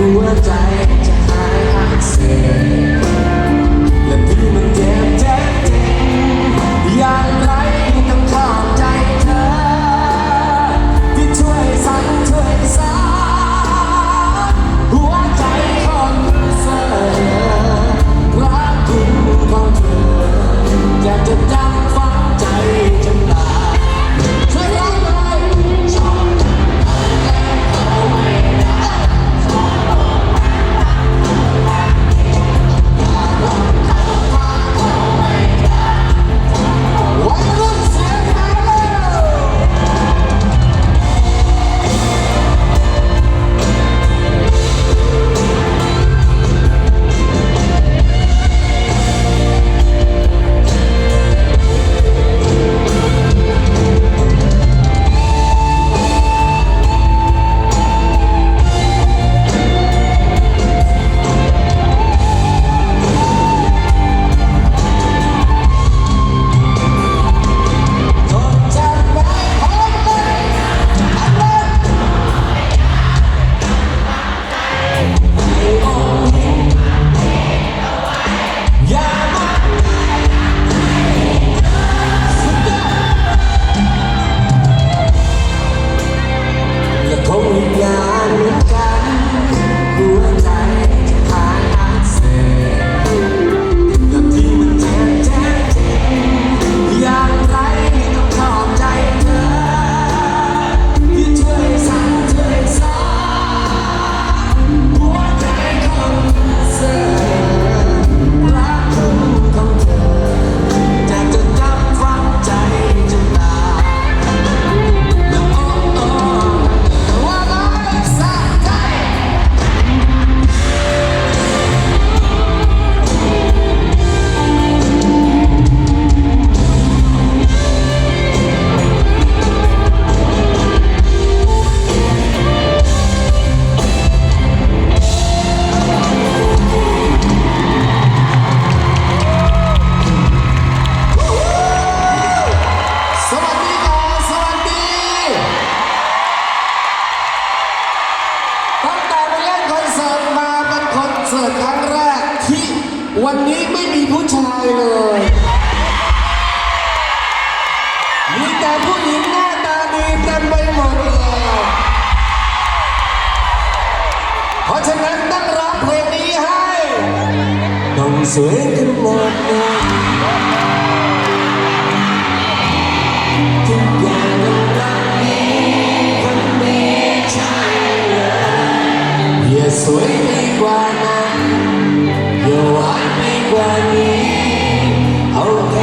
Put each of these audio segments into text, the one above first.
หัวใจจะหายอักเสีย วันนี้ไม่มีผู้ชายเลย มีแต่ผู้หญิงหน้าตาดีเต็มไปหมดเลย เพราะฉะนั้นต้องร้องเพลงนี้ให้ต้องสวยขึ้นหมดเลยทุกอย่างต้องรักนี้คนนี้ช่เลยอย่าสวยดีกว่านั้น Yo, I Bani, our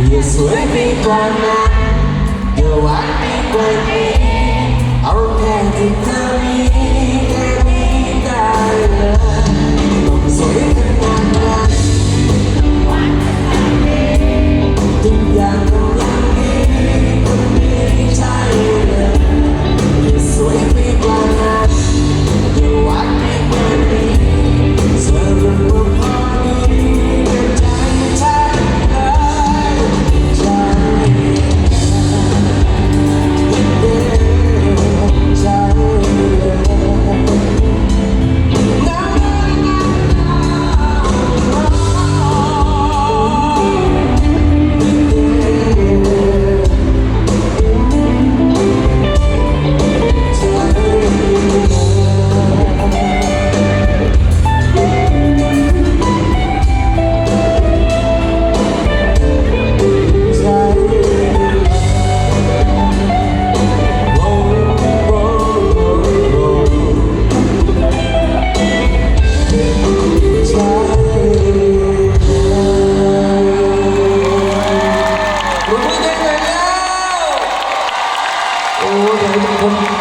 Isso é me tornar, eu amigo our mim, ao me, de caminho, caminho da Sorrindo em mim, eu amigo em mim,